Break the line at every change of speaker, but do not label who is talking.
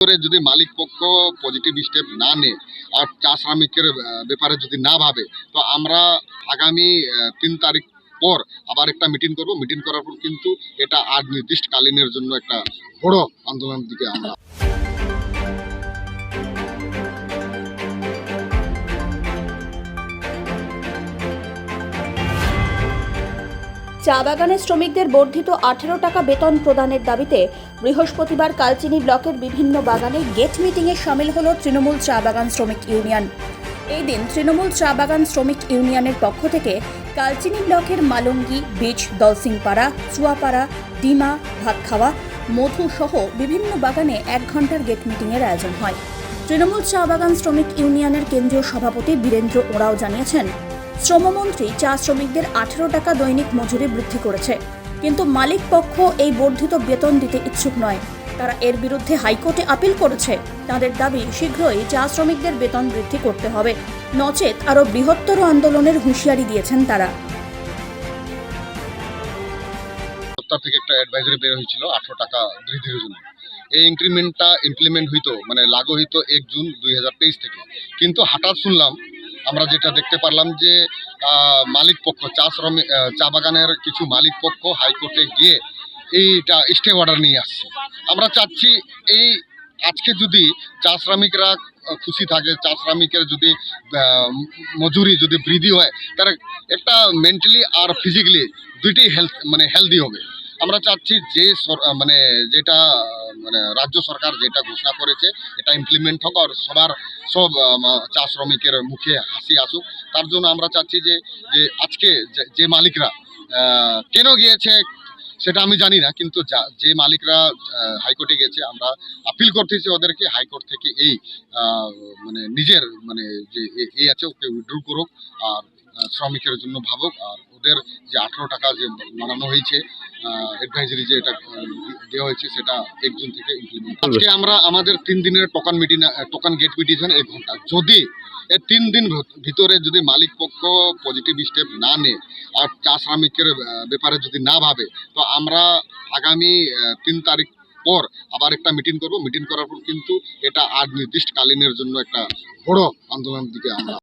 করে যদি মালিক পক্ষ পজিটিভ স্টেপ না নেয় আর চা শ্রমিকের ব্যাপারে যদি না ভাবে, তো আমরা আগামী তিন তারিখ পর আবার একটা মিটিং করব। মিটিং করার পর কিন্তু এটা আর নির্দিষ্টকালীনের জন্য একটা বড় আন্দোলনের দিকে আমরা
চা বাগানের শ্রমিকদের বর্ধিত আঠেরো টাকা বেতন প্রদানের দাবিতে বৃহস্পতিবার কালচিনি ব্লকের বিভিন্ন বাগানে গেট মিটিংয়ে সামিল হল তৃণমূল চা বাগান শ্রমিক ইউনিয়ন। এই দিন তৃণমূল চা বাগান শ্রমিক ইউনিয়নের পক্ষ থেকে কালচিনি ব্লকের মালঙ্গি বীচ দলসিংপাড়া, চুয়াপাড়া, ডিমা, ভাতখাওয়া, মধু সহ বিভিন্ন বাগানে এক ঘণ্টার গেট মিটিংয়ের আয়োজন হয়। তৃণমূল চা বাগান শ্রমিক ইউনিয়নের কেন্দ্রীয় সভাপতি বীরেন্দ্র ওরাও জানিয়েছেন শ্রমমন্ত্রী চা শ্রমিকদের আঠেরো টাকা দৈনিক মজুরি বৃদ্ধি করেছে। কিন্তু মালিক পক্ষ এই বর্ধিত বেতন দিতে ইচ্ছুক নয়। তারা এর বিরুদ্ধে হাইকোর্টে আপিল করেছে। তাদের দাবি, শীঘ্রই চা শ্রমিকদের বেতন বৃদ্ধি করতে হবে। নচেত আরও বৃহত্তর আন্দোলনের হুঁশিয়ারি দিয়েছেন তারা।
সপ্তাহ থেকে একটা অ্যাডভাইজারি বের হয়েছিল, আঠারো টাকা বৃদ্ধির জন্য। এই ইনক্রিমেন্টটা ইমপ্লিমেন্ট হইতো মানে লাগু হইতো এক জুন দুই হাজার তেইশ থেকে। কিন্তু হঠাৎ শুনলাম আমরা যেটা দেখতে পারলাম যে মালিক পক্ষ, চা শ্রমিক চা বাগানের কিছু মালিক পক্ষ হাইকোর্টে গিয়ে এইটা স্টে অর্ডার নিয়ে আসছে। আমরা চাচ্ছি এই আজকে যদি চা শ্রমিকরা খুশি থাকে, চা শ্রমিকের যদি মজুরি যদি বৃদ্ধি হয় তারা একটা মেন্টালি আর ফিজিক্যালি দুইটাই হেলথ মানে হেলদি হবে। আমরা চাচ্ছি যে মানে যেটা মানে রাজ্য সরকার যেটা ঘোষণা করেছে, এটা ইমপ্লিমেন্ট হোক আর সবার, সব চা শ্রমিকের মুখে হাসি আসুক। তার জন্য আমরা চাচ্ছি যে যে আজকে যে- মালিকরা কেন গিয়েছে সেটা আমি জানি না, কিন্তু যা- মালিকরা হাইকোর্টে গেছে, আমরা আপিল করতেছি ওদেরকে, হাইকোর্ট থেকে এই মানে নিজের মানে যে এই আছে ওকে উইথড্র করুক আর শ্রমিকের জন্য ভাবুক। আর ওদের যে আঠেরো টাকা যে বানানো হয়েছে অ্যাডভাইজারি যে এটা দেওয়া হয়েছে সেটা এক জুন থেকে ইমপ্লিমেন্ট আজকে আমরা আমাদের তিন দিনের টোকান মিটিং টোকান গেট মিটিং এক ঘণ্টা। যদি এই তিন দিন ভিতরে যদি মালিক পক্ষ পজিটিভ স্টেপ না নেয় আর চা শ্রমিকের ব্যাপারে যদি না ভাবে তো আমরা আগামী তিন তারিখ পর আবার একটা মিটিং করব। মিটিং করার পর কিন্তু এটা আর নির্দিষ্টকালীনের জন্য একটা বড় আন্দোলনের দিকে আমরা